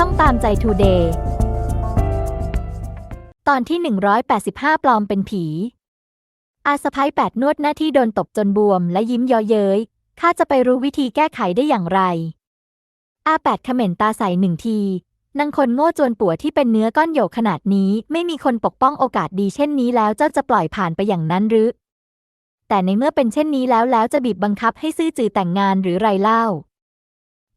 ช่องตามใจทูเดย์ตอนที่ 185 ปลอมเป็นผี อาสะพ้ายแปดนวดหน้าที่โดนตบจนบวมและยิ้มเยอเย้ยข้าจะไปรู้วิธีแก้ไขได้อย่างไร อาแปดเขม่นตาใส่หนึ่งทีนางคนโง่จวนปัวที่เป็นเนื้อก้อนโยกขนาดนี้ ไม่มีคนปกป้องโอกาสดีเช่นนี้แล้วเจ้าจะปล่อยผ่านไปอย่างนั้นหรือ แต่ในเมื่อเป็นเช่นนี้แล้วแล้วจะบีบบังคับให้ซื่อจือแต่งงานหรือไรเล่า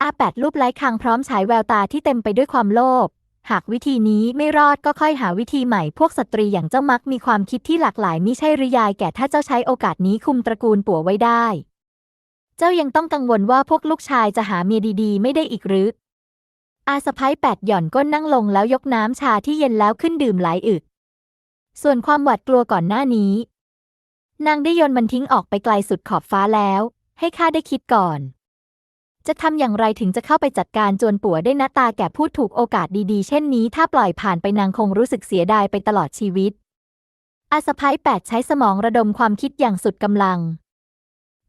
อาแปดรูปไร้คางพร้อมฉายแววตาที่เต็มไปด้วยความโลภ หากวิธีนี้ไม่รอดก็ค่อยหาวิธีใหม่ พวกสตรีอย่างเจ้ามักมีความคิดที่หลากหลายมิใช่หรือยายแก่ถ้าเจ้าใช้โอกาสนี้คุมตระกูลปัวไว้ได้ เจ้ายังต้องกังวลว่าพวกลูกชายจะหาเมียดีๆ ไม่ได้อีกหรือ อาสะพ้ายแปดหย่อนก้นนั่งลงแล้วยกน้ำชาที่เย็นแล้วขึ้นดื่มหลายอึก ส่วนความหวาดกลัวก่อนหน้านี้ นางได้โยนมันทิ้งออกไปไกลสุดขอบฟ้าแล้ว ให้ข้าได้คิดก่อน จะทำอย่างไรถึงจะเข้าไปจัดการจวนปัวได้นะตาแก่พูดถูกโอกาสดีๆ เช่นนี้ ถ้าปล่อยผ่านไปนางคงรู้สึกเสียดายไปตลอดชีวิต อาสะพ้ายแปดใช้สมองระดมความคิดอย่างสุดกำลัง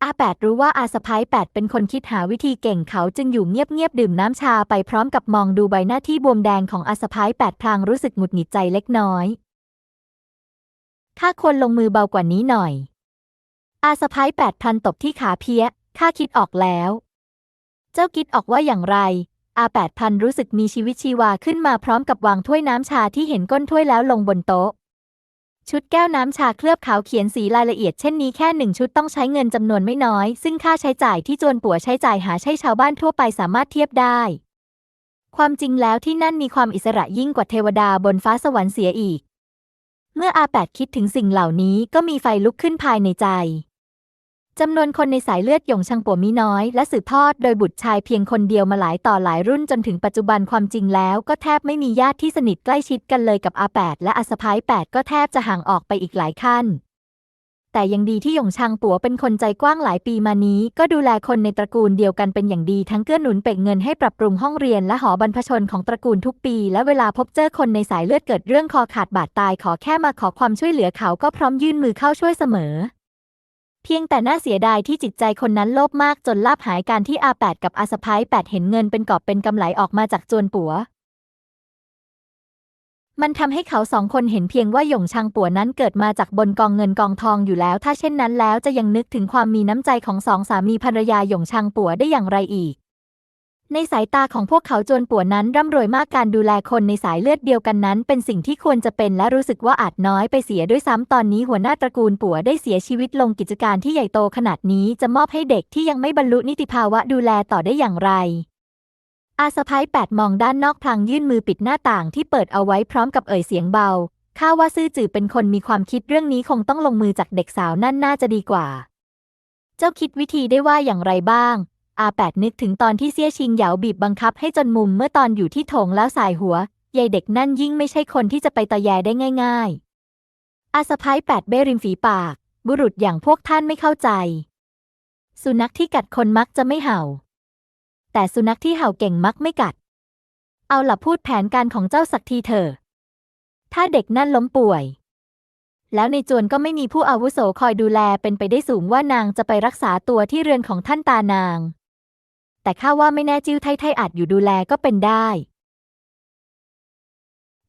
อาแปดรู้ว่าอาสะพ้ายแปดเป็นคนคิดหาวิธีเก่งเขาจึงอยู่เงียบๆดื่มน้ำชาไปพร้อมกับมองดูใบหน้าที่บวมแดงของอาสะพ้ายแปดพลางรู้สึกหงุดหงิดใจเล็กน้อยข้าควรลงมือเบากว่านี้หน่อย อาสะพ้ายแปดพันตบที่ขาเพี้ยข้าคิดออกแล้ว เจ้าคิดออกว่าอย่างไร อาแปดพันรู้สึกมีชีวิตชีวาขึ้นมาพร้อมกับวางถ้วยน้ำชาที่เห็นก้นถ้วยแล้วลงบนโต๊ะ ชุดแก้วน้ำชาเคลือบขาวเขียนสีรายละเอียดเช่นนี้แค่หนึ่งชุดต้องใช้เงินจำนวนไม่น้อย ซึ่งค่าใช้จ่ายที่จวนปัวใช้จ่ายหาใช่ชาวบ้านทั่วไปสามารถเทียบได้ ความจริงแล้วที่นั่นมีความอิสระยิ่งกว่าเทวดาบนฟ้าสวรรค์เสียอีก เมื่ออาแปดคิดถึงสิ่งเหล่านี้ก็มีไฟลุกขึ้นภายในใจ จำนวนคนในสายเลือดหยงชังปัวมีน้อย และสืบทอดโดยบุตรชายเพียงคนเดียวมาหลายต่อหลายรุ่นจนถึงปัจจุบันความจริงแล้ว ก็แทบไม่มีญาติที่สนิทใกล้ชิดกันเลยกับอาแปดและอาสะพ้ายแปดก็แทบจะห่างออกไปอีกหลายขั้น แต่ยังดีที่หยงชังปัวเป็นคนใจกว้างหลายปีมานี้ ก็ดูแลคนในตระกูลเดียวกันเป็นอย่างดีทั้งเกื้อหนุนเป่งเงินให้ปรับปรุงห้องเรียนและหอบรรพชนของตระกูลทุกปี และเวลาพบเจอคนในสายเลือดเกิดเรื่องคอขาดบาดตายขอแค่มาขอความช่วยเหลือเขาก็พร้อมยื่นมือเข้าช่วยเสมอ เพียงแต่น่าเสียดายที่จิตใจคนนั้นโลภมากจนลาบหายการที่อาแปดกับอาสะพ้ายแปดเห็นเงินเป็นกอบเป็นกำไหลออกมาจากจวนปัว มันทำให้เขาสองคนเห็นเพียงว่าหยงชังปัวนั้นเกิดมาจากบนกองเงินกองทองอยู่แล้ว ถ้าเช่นนั้นแล้วจะยังนึกถึงความมีน้ำใจของสองสามีภรรยาหยงชังปัวได้อย่างไรอีก ในสายตาของพวกเขาจวนปัวนั้นร่ำรวยมากการดูแลคนในสายเลือดเดียวกันนั้น เป็นสิ่งที่ควรจะเป็นและรู้สึกว่าอาจน้อยไปเสียด้วยซ้ำตอนนี้หัวหน้าตระกูลปัวได้เสียชีวิตลงกิจการที่ใหญ่โตขนาดนี้จะมอบให้เด็กที่ยังไม่บรรลุนิติภาวะดูแลต่อได้อย่างไร อาสะพ้ายแปดมองด้านนอกพลางยื่นมือปิดหน้าต่างที่เปิดเอาไว้พร้อมกับเอ่ยเสียงเบาข้าว่าซื่อจือเป็นคนมีความคิดเรื่องนี้คงต้องลงมือจากเด็กสาวนั่นน่าจะดีกว่า เจ้าคิดวิธีได้ว่าอย่างไรบ้าง อาแปดนึกถึงตอนที่เซี่ยชิงเหยาบีบบังคับให้จนมุมเมื่อตอนอยู่ที่โถงแล้วสายหัวยายเด็กนั่นยิ่งไม่ใช่คนที่จะไปตะแยได้ง่าย ๆ อาสะพ้ายแปดเบ้ริมฝีปาก บุรุษอย่างพวกท่านไม่เข้าใจ สุนัขที่กัดคนมักจะไม่เห่า แต่สุนัขที่เห่าเก่งมักไม่กัด เอาล่ะพูดแผนการของเจ้าสักทีเถอะ ถ้าเด็กนั่นล้มป่วย แล้วในจวนก็ไม่มีผู้อาวุโสคอยดูแลเป็นไปได้สูงว่านางจะไปรักษาตัวที่เรือนของท่านตานาง แต่ข้าว่าไม่แน่จิ้วไทไทอาจอยู่ดูแลก็เป็นได้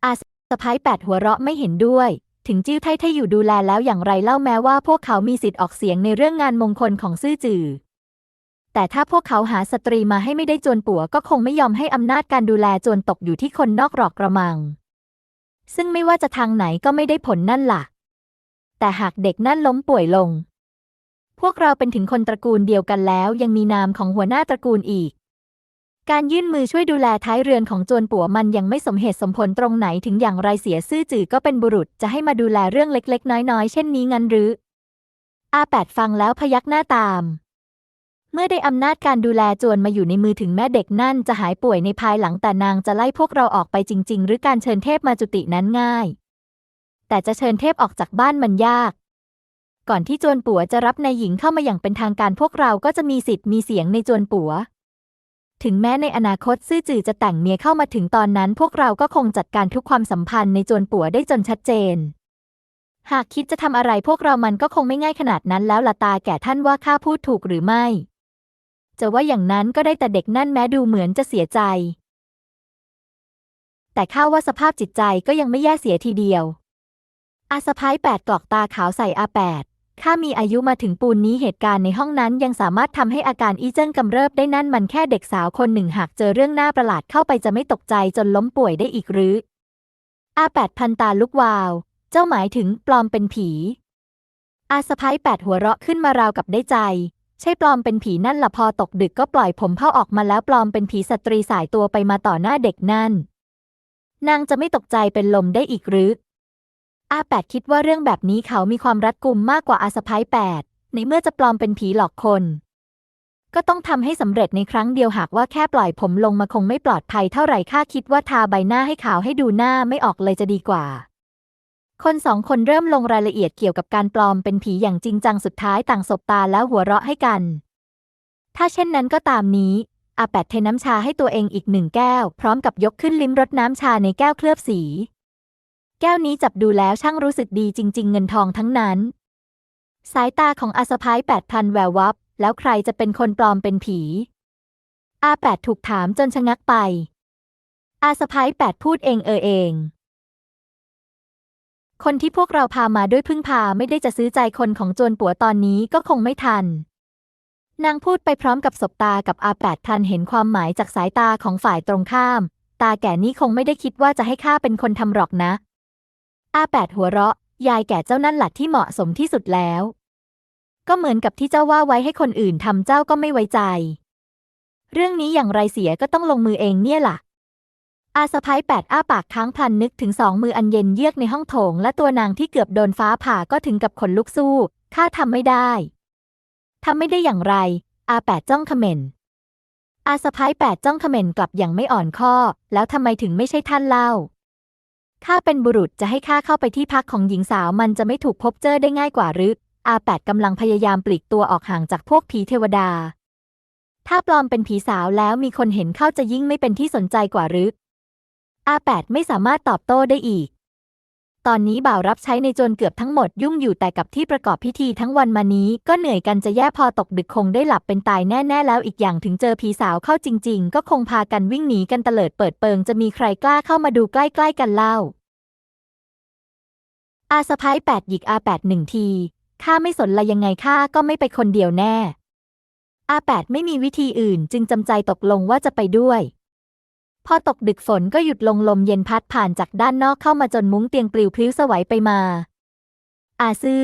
อาสะพ้ายแปดหัวเราะไม่เห็นด้วย ถึงจิ้วไทไทอยู่ดูแลแล้วอย่างไรเล่าแม้ว่าพวกเขามีสิทธิ์ออกเสียงในเรื่องงานมงคลของซื่อจือแต่ถ้าพวกเขาหาสตรีมาให้ไม่ได้จวนปัวก็คงไม่ยอมให้อำนาจการดูแลจวนตกอยู่ที่คนนอกหรอกกระมัง ซึ่งไม่ว่าจะทางไหนก็ไม่ได้ผลนั่นล่ะ แต่หากเด็กนั่นล้มป่วยลง พวกเราเป็นถึงคนตระกูลเดียวกันแล้ว ยังมีนามของหัวหน้าตระกูลอีก การยื่นมือช่วยดูแลท้ายเรือนของจวนปัวมันยังไม่สมเหตุสมผลตรงไหนถึงอย่างไรเสียซื่อจื่อก็เป็นบุรุษจะให้มาดูแลเรื่องเล็ก ๆ น้อยๆ เช่นนี้งั้นหรือ อาแปดฟังแล้วพยักหน้าตาม เมื่อได้อำนาจการดูแลจวนมาอยู่ในมือถึงแม่เด็กนั่นจะหายป่วยในภายหลังแต่นางจะไล่พวกเราออกไปจริง ๆ หรือการเชิญเทพมาจุตินั้นง่าย แต่จะเชิญเทพออกจากบ้านมันยาก ก่อนที่จวนปัวจะรับนายหญิงเข้ามาอย่างเป็นทางการพวกเราก็จะมีสิทธิ์มีเสียงในจวนปัว ถึงแม้ในอนาคตซื่อจือจะแต่งเมียเข้ามาถึงตอนนั้น พวกเราก็คงจัดการทุกความสัมพันธ์ในจวนปัวได้จนชัดเจน หากคิดจะทำอะไรพวกเรามันก็คงไม่ง่ายขนาดนั้นแล้วละตาแก่ท่านว่าข้าพูดถูกหรือไม่ จะว่าอย่างนั้นก็ได้แต่เด็กนั่นแม้ดูเหมือนจะเสียใจ แต่ข้าว่าสภาพจิตใจก็ยังไม่แย่เสียทีเดียวอาสะพ้ายแปดกรอกตาขาวใส่อาแปด ข้ามีอายุมาถึงปูนนี้เหตุการณ์ในห้องนั้นยังสามารถทำให้อาการอีเจิ้งกำเริบได้นั่นมันแค่เด็กสาวคนหนึ่งหากเจอเรื่องน่าประหลาดเข้าไปจะไม่ตกใจจนล้มป่วยได้อีกหรืออาแปดพันตาลุกวาว เจ้าหมายถึงปลอมเป็นผี อาสะพ้ายแปดหัวเราะขึ้นมาราวกับได้ใจ ใช่ปลอมเป็นผีนั่นละพอตกดึกก็ปล่อยผมเข้าออกมาแล้วปลอมเป็นผีสตรีสายตัวไปมาต่อหน้าเด็กนั่น นางจะไม่ตกใจเป็นลมได้อีกหรือ อาแปดคิดว่าเรื่องแบบนี้เขามีความรัดกุมมากกว่าอาสะพ้ายแปดในเมื่อจะปลอมเป็นผีหลอกคน ก็ต้องทำให้สำเร็จในครั้งเดียวหากว่าแค่ปล่อยผมลงมาคงไม่ปลอดภัยเท่าไหร่ข้าคิดว่าทาใบหน้าให้ขาวให้ดูหน้าไม่ออกเลยจะดีกว่า คนสองคนเริ่มลงรายละเอียดเกี่ยวกับการปลอมเป็นผีอย่างจริงจังสุดท้ายต่างสบตาแล้วหัวเราะให้กัน ถ้าเช่นนั้นก็ตามนี้อาแปดเทน้ำชาให้ตัวเองอีกหนึ่งแก้ว พร้อมกับยกขึ้นลิ้มรสน้ำชาในแก้วเคลือบสี แก้วนี้จับดูแล้วช่างรู้สึกดีจริง ๆ เงินทองทั้งนั้น สายตาของอาสะพ้ายแปดพันแวววับ แล้วใครจะเป็นคนปลอมเป็นผี อาแปดถูกถามจนชะงักไป อาสะพ้ายแปดพูดเองเออเอง คนที่พวกเราพามาด้วยพึ่งพาไม่ได้จะซื้อใจคนของจวนปัวตอนนี้ก็คงไม่ทัน นางพูดไปพร้อมกับสบตากับอาแปดทันเห็นความหมายจากสายตาของฝ่ายตรงข้าม ตาแก่นี้คงไม่ได้คิดว่าจะให้ข้าเป็นคนทำหรอกนะ อาแปดหัวเราะ ยายแก่เจ้านั่นหลัดที่เหมาะสมที่สุดแล้ว ก็เหมือนกับที่เจ้าว่าไว้ให้คนอื่นทำเจ้าก็ไม่ไว้ใจ เรื่องนี้อย่างไรเสียก็ต้องลงมือเองเนี่ยล่ะ อาสะพ้ายแปดอ้าปากค้างพันนึกถึงสองมืออันเย็นเยือกในห้องโถง และตัวนางที่เกือบโดนฟ้าผ่าก็ถึงกับขนลุกสู้ข้าทำไม่ได้ทำไม่ได้อย่างไร อาแปดจ้องเขม่นอาสะพ้ายแปดจ้องเขม่นกลับอย่างไม่อ่อนข้อ แล้วทำไมถึงไม่ใช่ท่านเล่า ข้าเป็นบุรุษจะให้ข้าเข้าไปที่พักของหญิงสาวมันจะไม่ถูกพบเจอได้ง่ายกว่าหรือ อาแปดกำลังพยายามปลีกตัวออกห่างจากพวกผีเทวดา ถ้าปลอมเป็นผีสาวแล้วมีคนเห็นเข้าจะยิ่งไม่เป็นที่สนใจกว่าหรืออาแปดไม่สามารถตอบโต้ได้อีก ตอนนี้บ่าวรับใช้ในจรเกือบทั้งหมดยุ่งอยู่แต่กับที่ประกอบพิธีทั้งวันมานี้ ก็เหนื่อยกันจะแย่พอตกดึกคงได้หลับเป็นตายแน่ๆแล้วอีกอย่างถึงเจอผีสาวเข้าจริง ๆ ก็คงพากันวิ่งหนีกันเตลิดเปิดเปิงจะมีใครกล้าเข้ามาดูใกล้ๆกันเล่า อาสะพ้ายแปดหยิกอาแปดหนึ่งทีข้าไม่สนละยังไงข้าก็ไม่ไปคนเดียวแน่อาแปดไม่มีวิธีอื่นจึงจำใจตกลงว่าจะไปด้วย พอตกดึกฝนก็หยุดลงลมเย็นพัดผ่านจากด้านนอกเข้ามาจนมุ้งเตียงปลิวพลิ้วสวัยไปมา อาซื่อ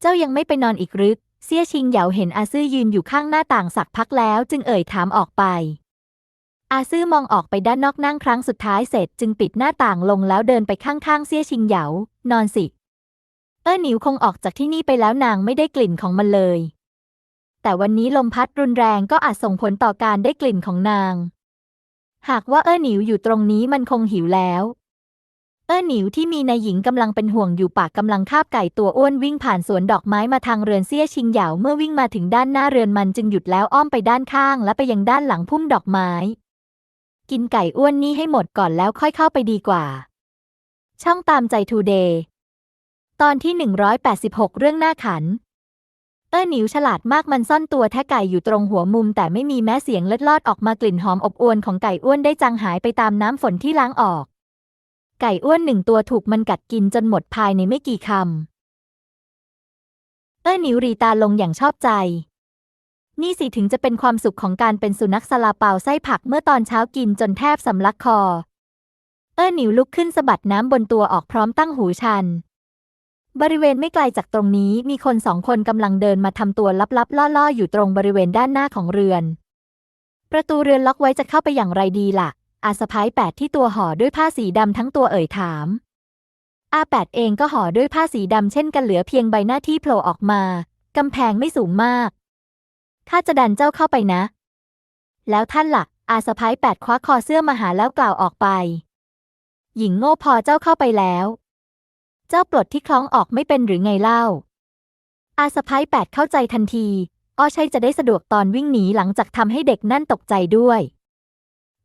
เจ้ายังไม่ไปนอนอีกหรือเซี่ยชิงเหยาเห็นอาซื่อยืนอยู่ข้างหน้าต่างสักพักแล้วจึงเอ่ยถามออกไป อาซื่อมองออกไปด้านนอกนั่งครั้งสุดท้ายเสร็จจึงปิดหน้าต่างลงแล้วเดินไปข้างๆเซี่ยชิงเหยา นอนสิ เออหนิวคงออกจากที่นี่ไปแล้วนางไม่ได้กลิ่นของมันเลย แต่วันนี้ลมพัดรุนแรงก็อาจส่งผลต่อการได้กลิ่นของนาง หากว่าเอ้อหนิวอยู่ตรงนี้มันคงหิวแล้ว เอ้อหนิวที่มีนายหญิงกำลังเป็นห่วงอยู่ปากกำลังคาบไก่ตัวอ้วนวิ่งผ่านสวนดอกไม้มาทางเรือนเซี่ยชิงเหยาเมื่อวิ่งมาถึงด้านหน้าเรือนมันจึงหยุดแล้วอ้อมไปด้านข้างและไปยังด้านหลังพุ่มดอกไม้ กินไก่อ้วนนี่ให้หมดก่อนแล้วค่อยเข้าไปดีกว่า ช่องตามใจทูเดย์ตอนที่ 186 เรื่องหน้าขัน เอ้อหนิวฉลาดมากมันซ่อนตัวแท้ไก่อยู่ตรงหัวมุม แต่ไม่มีแม้เสียงเล็ดลอดออกมากลิ่นหอมอบอวลของไก่อ้วนได้จางหายไปตามน้ำฝนที่ล้างออก ไก่อ้วนหนึ่งตัวถูกมันกัดกินจนหมดภายในไม่กี่คำเอ้อหนิวรีตาลงอย่างชอบใจ นี่สิถึงจะเป็นความสุขของการเป็นสุนัขสลาเปาไส้ผักเมื่อตอนเช้ากินจนแทบสำลักคอเอ้อหนิวลุกขึ้นสะบัดน้ำบนตัวออกพร้อมตั้งหูชัน บริเวณไม่ไกลจากตรงนี้มีคนสองคนกำลังเดินมาทำตัวลับๆ ล่อๆ อยู่ตรงบริเวณด้านหน้าของเรือน ประตูเรือนล็อกไว้จะเข้าไปอย่างไรดีล่ะ อาสะพ้ายแปดที่ตัวห่อด้วยผ้าสีดำทั้งตัวเอ่ยถาม อาแปดเองก็ห่อด้วยผ้าสีดำเช่นกันเหลือเพียงใบหน้าที่โผล่ออกมากำแพงไม่สูงมากข้าจะดันเจ้าเข้าไปนะ แล้วท่านละ่ะ อาสะพ้ายแปดคว้าคอเสื้อมาหาแล้วกล่าวออกไป หญิงโง่พอเจ้าเข้าไปแล้ว เจ้าปลดที่คล้องออกไม่เป็นหรือไงเล่า อาสะพ้ายแปดเข้าใจทันที อ้อใช่จะได้สะดวกตอนวิ่งหนีหลังจากทำให้เด็กนั่นตกใจด้วย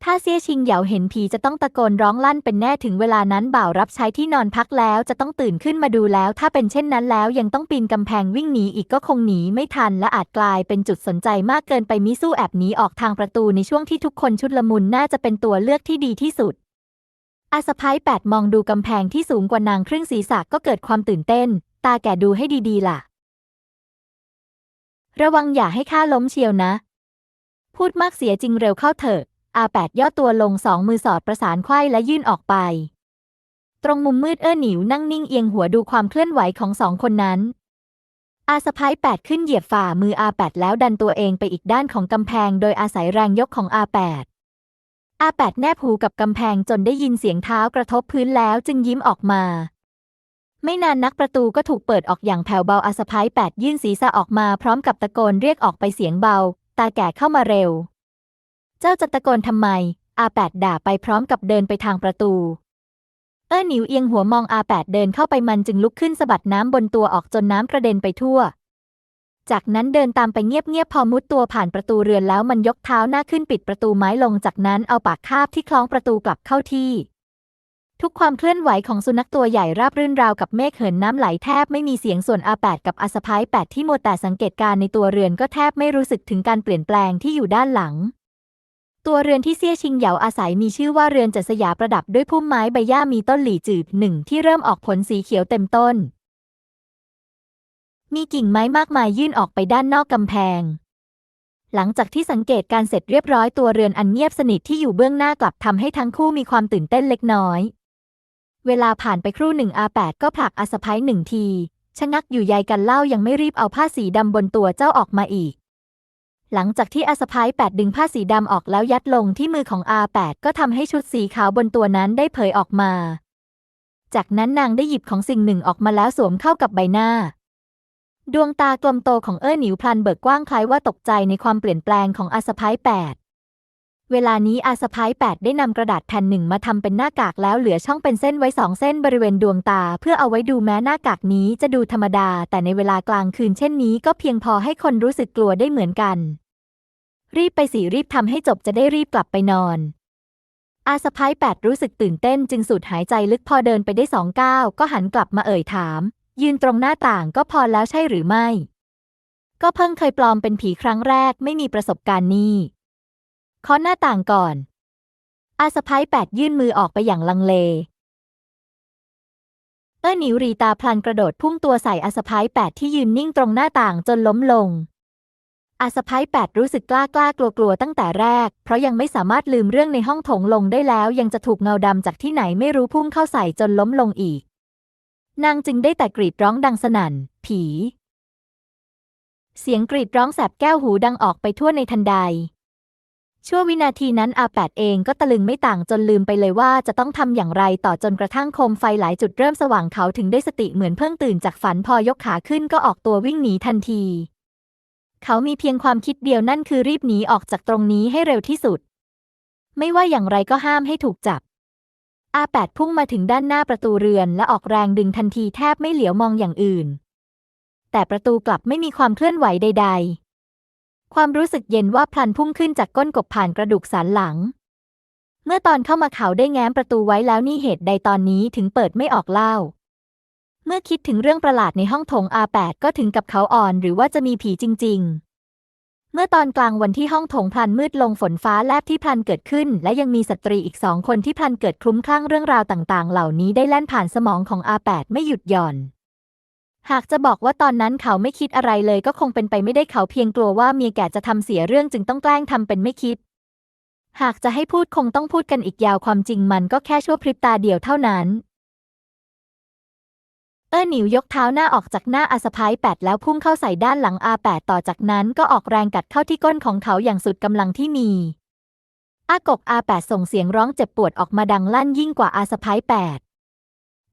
ถ้าเซี่ยชิงเหยาเห็นผีจะต้องตะโกนร้องลั่นเป็นแน่ถึงเวลานั้นบ่าวรับใช้ที่นอนพักแล้วจะต้องตื่นขึ้นมาดูแล้ว ถ้าเป็นเช่นนั้นแล้วยังต้องปีนกำแพงวิ่งหนีอีกก็คงหนีไม่ทันและอาจกลายเป็นจุดสนใจมากเกินไปมิสู้แอบหนีออกทางประตูในช่วงที่ทุกคนชุดละมุนน่าจะเป็นตัวเลือกที่ดีที่สุด อาสะพ้ายแปดมองดูกำแพงที่สูงกว่านางครึ่งศีรษะก็เกิดความตื่นเต้น ตาแก่ดูให้ดีๆ ล่ะ ระวังอย่าให้ข้าล้มเชียวนะ พูดมากเสียจริงเร็วเข้าเถอะ อาแปดย่อตัวลงสองมือสอดประสานไขว้และยื่นออกไป ตรงมุมมืดเอื้อหนิวนั่งนิ่งเอียงหัวดูความเคลื่อนไหวของสองคนนั้น อาสะพ้ายแปดขึ้นเหยียบฝ่ามืออาแปดแล้วดันตัวเองไปอีกด้านของกำแพง โดยอาศัยแรงยกของอาแปด อาแปดแนบหูกับกำแพงจนได้ยินเสียงเท้ากระทบพื้นแล้วจึงยิ้มออกมา ไม่นานนักประตูก็ถูกเปิดออกอย่างแผ่วเบาอาสะพ้ายแปดยื่นศีรษะออกมาพร้อมกับตะโกนเรียกออกไปเสียงเบา ตาแก่เข้ามาเร็ว เจ้าจะตะโกนทำไม อาแปดด่าไปพร้อมกับเดินไปทางประตู เอ้อหนิวเอียงหัวมองอาแปดเดินเข้าไปมันจึงลุกขึ้นสะบัดน้ำบนตัวออกจนน้ำกระเด็นไปทั่ว จากนั้นเดินตามไปเงียบๆพอมุดตัวผ่านประตูเรือนแล้วมันยกเท้าหน้าขึ้นปิดประตูไม้ลงจากนั้นเอาปากคาบที่คล้องประตูกลับเข้าที่ ทุกความเคลื่อนไหวของสุนัขตัวใหญ่ราบรื่นราวกับเมฆเหินน้ำไหลแทบไม่มีเสียงส่วนอาแปดกับอาสะพ้ายแปดที่มัวแต่สังเกตการในตัวเรือนก็แทบไม่รู้สึกถึงการเปลี่ยนแปลงที่อยู่ด้านหลังตัวเรือนที่เซี่ยชิงเหยาอาศัยมีชื่อว่าเรือนจัดสยาประดับด้วยพุ่มไม้ใบหญ้ามีต้นหลี่จืดหนึ่งที่เริ่มออกผลสีเขียวเต็มต้น มีกิ่งไม้มากมายยื่นออกไปด้านนอกกำแพง หลังจากที่สังเกตการเสร็จเรียบร้อยตัวเรือนอันเงียบสนิทที่อยู่เบื้องหน้ากลับทำให้ทั้งคู่มีความตื่นเต้นเล็กน้อย เวลาผ่านไปครู่หนึ่งอาแปดก็ผลักอาสะพ้ายหนึ่งทีชะงักอยู่ใยกันเล่ายังไม่รีบเอาผ้าสีดำบนตัวเจ้าออกมาอีก หลังจากที่อาสะพ้ายแปดดึงผ้าสีดำออกแล้วยัดลงที่มือของอาแปดก็ทำให้ชุดสีขาวบนตัวนั้นได้เผยออกมา จากนั้นนางได้หยิบของสิ่งหนึ่งออกมาแล้วสวมเข้ากับใบหน้า ดวงตากลมโตของเอ้อหนิวพลันเบิกกว้างคล้ายว่าตกใจในความเปลี่ยนแปลงของอาสะพ้ายแปดเวลานี้อาสะพ้ายแปดได้นำกระดาษแผ่นหนึ่งมาทำเป็นหน้ากากแล้วเหลือช่องเป็นเส้นไว้สองเส้นบริเวณดวงตา เพื่อเอาไว้ดูแม้หน้ากากนี้จะดูธรรมดา แต่ในเวลากลางคืนเช่นนี้ก็เพียงพอให้คนรู้สึกกลัวได้เหมือนกัน รีบไปสิรีบทำให้จบจะได้รีบกลับไปนอน อาสะพ้ายแปดรู้สึกตื่นเต้นจึงสูดหายใจลึกพอเดินไปได้สองก้าวก็หันกลับมาเอ่ยถาม ยืนตรงหน้าต่างก็พอแล้วใช่หรือไม่ ก็เพิ่งเคยปลอมเป็นผีครั้งแรกไม่มีประสบการณ์นี่เคาะหน้าต่างก่อน อาสะพ้ายแปดยื่นมือออกไปอย่างลังเล เอ้อหนิวรีตาพลันกระโดดพุ่งตัวใส่อาสะพ้ายแปดที่ยืนนิ่งตรงหน้าต่างจนล้มลง อาสะพ้ายแปดรู้สึกกล้ากล้ากลัวกลัวตั้งแต่แรก เพราะยังไม่สามารถลืมเรื่องในห้องโถงลงได้แล้ว ยังจะถูกเงาดำจากที่ไหนไม่รู้พุ่งเข้าใส่จนล้มลงอีก นางจึงได้แต่กรีดร้องดังสนั่น ผี เสียงกรีดร้องแสบแก้วหูดังออกไปทั่วในทันใด ชั่ววินาทีนั้นอาแปดเองก็ตะลึงไม่ต่างจนลืมไปเลยว่าจะต้องทำอย่างไรต่อจนกระทั่งโคมไฟหลายจุดเริ่มสว่างเขาถึงได้สติเหมือนเพิ่งตื่นจากฝันพอยกขาขึ้นก็ออกตัววิ่งหนีทันที เขามีเพียงความคิดเดียวนั่นคือรีบหนีออกจากตรงนี้ให้เร็วที่สุด ไม่ว่าอย่างไรก็ห้ามให้ถูกจับ อาแปดพุ่งมาถึงด้านหน้าประตูเรือนและออกแรงดึงทันทีแทบไม่เหลียวมองอย่างอื่น แต่ประตูกลับไม่มีความเคลื่อนไหวใด ๆ ความรู้สึกเย็นว่าพลันพุ่งขึ้นจากก้นกบผ่านกระดูกสันหลัง เมื่อตอนเข้ามาเขาได้แง้มประตูไว้แล้วนี่เหตุใดตอนนี้ถึงเปิดไม่ออกเล่า เมื่อคิดถึงเรื่องประหลาดในห้องโถงอาแปดก็ถึงกับเขาอ่อนหรือว่าจะมีผีจริง ๆ เมื่อตอนกลางวันที่ห้องโถงพลันมืดลงฝนฟ้าแลบที่พลันเกิดขึ้น และยังมีสตรีอีกสองคนที่พลันเกิดคลุ้มคลั่งเรื่องราวต่างๆ เหล่านี้ได้แล่นผ่านสมองของอาแปดไม่หยุดหย่อน หากจะบอกว่าตอนนั้นเขาไม่คิดอะไรเลยก็คงเป็นไปไม่ได้เขาเพียงกลัวว่าเมียแก่จะทำเสียเรื่องจึงต้องแกล้งทำเป็นไม่คิด หากจะให้พูดคงต้องพูดกันอีกยาวความจริงมันก็แค่ชั่วพริบตาเดียวเท่านั้น เออหนิวยกเท้าหน้าออกจากหน้าอาสะพ้ายแปดแล้วพุ่งเข้าใส่ด้านหลังอาแปดต่อจากนั้นก็ออกแรงกัดเข้าที่ก้นของเขาอย่างสุดกำลังที่มี อากกอาแปดส่งเสียงร้องเจ็บปวดออกมาดังลั่นยิ่งกว่าอาสะพ้ายแปด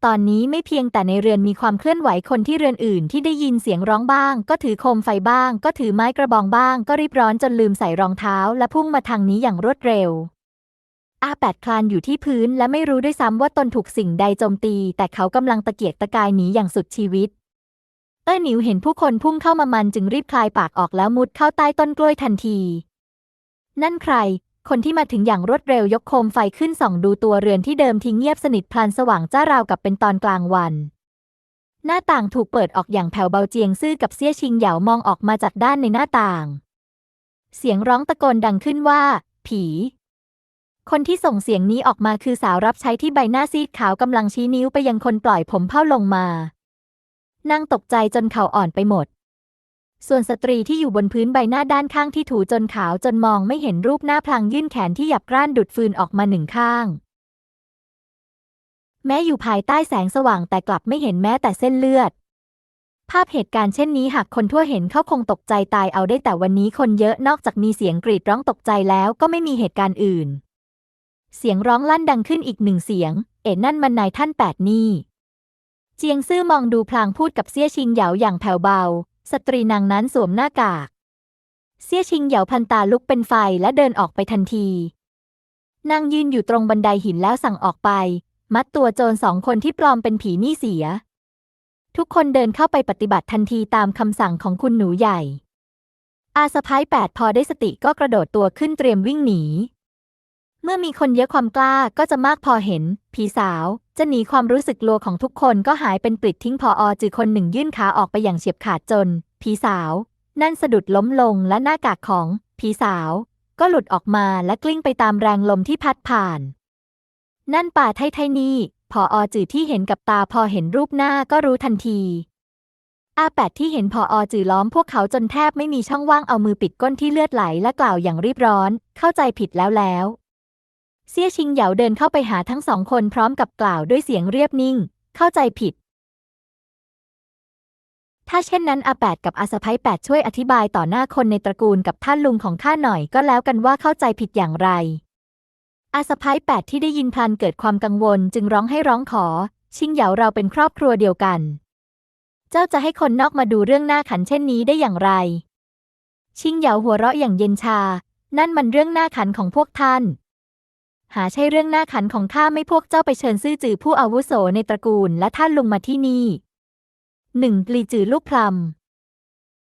ตอนนี้ไม่เพียงแต่ในเรือนมีความเคลื่อนไหวคนที่เรือนอื่นที่ได้ยินเสียงร้องบ้าง ก็ถือโคมไฟบ้าง ก็ถือไม้กระบองบ้าง ก็รีบร้อนจนลืมใส่รองเท้า และพุ่งมาทางนี้อย่างรวดเร็ว อาแปดคลานอยู่ที่พื้นและไม่รู้ด้วยซ้ำว่าตนถูกสิ่งใดโจมตี แต่เขากำลังตะเกียกตะกายหนีอย่างสุดชีวิต เอ้อหนิวเห็นผู้คนพุ่งเข้ามามันจึงรีบคลายปากออกแล้วมุดเข้าใต้ต้นกล้วยทันที นั่นใคร คนที่มาถึงอย่างรวดเร็วยกโคมไฟขึ้นส่องดูตัวเรือนที่เดิมทิ้งเงียบสนิทพลันสว่างจ้าราวกับเป็นตอนกลางวันหน้าต่างถูกเปิดออกอย่างแผ่วเบาเจียงซื่อกับเซี่ยชิงเหยามองออกมาจากด้านในหน้าต่าง เสียงร้องตะโกนดังขึ้นว่า ผี คนที่ส่งเสียงนี้ออกมาคือสาวรับใช้ที่ใบหน้าซีดขาวกำลังชี้นิ้วไปยังคนปล่อยผมเผ้าลงมานางตกใจจนเข่าอ่อนไปหมด ส่วนสตรีที่อยู่บนพื้นใบหน้าด้านข้างที่ถูจนขาวจนมองไม่เห็นรูปหน้าพลางยื่นแขนที่หยับกร้านดุดฟืนออกมาหนึ่งข้าง แม้อยู่ภายใต้แสงสว่างแต่กลับไม่เห็นแม้แต่เส้นเลือด ภาพเหตุการณ์เช่นนี้หากคนทั่วเห็นเขาคงตกใจตายเอาได้แต่วันนี้คนเยอะนอกจากมีเสียงกรีดร้องตกใจแล้วก็ไม่มีเหตุการณ์อื่น เสียงร้องลั่นดังขึ้นอีกหนึ่งเสียง เอ็นั่นมันนายท่านแปดนี่ เจียงซื่อมองดูพลางพูดกับเซี่ยชิงเหยาอย่างแผ่วเบา สตรีนางนั้นสวมหน้ากาก เซี่ยชิงเหยาพันตาลุกเป็นไฟและเดินออกไปทันที นางยืนอยู่ตรงบันไดหินแล้วสั่งออกไป มัดตัวโจรสองคนที่ปลอมเป็นผีนี่เสีย ทุกคนเดินเข้าไปปฏิบัติทันทีตามคำสั่งของคุณหนูใหญ่อาสะพ้ายแปดพอได้สติก็กระโดดตัวขึ้นเตรียมวิ่งหนี เมื่อมีคนเยอะความกล้าก็จะมากพอเห็น ผีสาว จะหนีความรู้สึกกลัวของทุกคนก็หายเป็นปลิดทิ้งพออจือคนหนึ่งยื่นขาออกไปอย่างเฉียบขาดจน ผีสาว นั่นสะดุดล้มลงและหน้ากากของ ผีสาว ก็หลุดออกมาและกลิ้งไปตามแรงลมที่พัดผ่าน นั่นป่าไทไทนี่พออจือที่เห็นกับตาพอเห็นรูปหน้าก็รู้ทันทีอาแปดที่เห็นพออจือล้อมพวกเขาจนแทบไม่มีช่องว่างเอามือปิดก้นที่เลือดไหลและกล่าวอย่างรีบร้อน เข้าใจผิดแล้วแล้ว เซี่ยชิงเหยาเดินเข้าไปหาทั้งสองคนพร้อมกับกล่าวด้วยเสียงเรียบนิ่ง เข้าใจผิด ถ้าเช่นนั้นอาแปดกับอาสะพ้ยแปดช่วยอธิบายต่อหน้าคนในตระกูลกับท่านลุงของข้าหน่อยก็แล้วกันว่าเข้าใจผิดอย่างไร อาสะพ้ยแปดที่ได้ยินพลันเกิดความกังวลจึงร้องให้ร้องขอ ชิงเหยาเราเป็นครอบครัวเดียวกัน เจ้าจะให้คนนอกมาดูเรื่องหน้าขันเช่นนี้ได้อย่างไร ชิงเหยาหัวเราะอย่างเย็นชา นั่นมันเรื่องหน้าขันของพวกท่าน หาใช่เรื่องหน้าขันของข้าไม่พวกเจ้าไปเชิญซื่อจือผู้อาวุโสในตระกูลและท่านลงมาที่นี่หนึ่งปลีจือลูกพลัม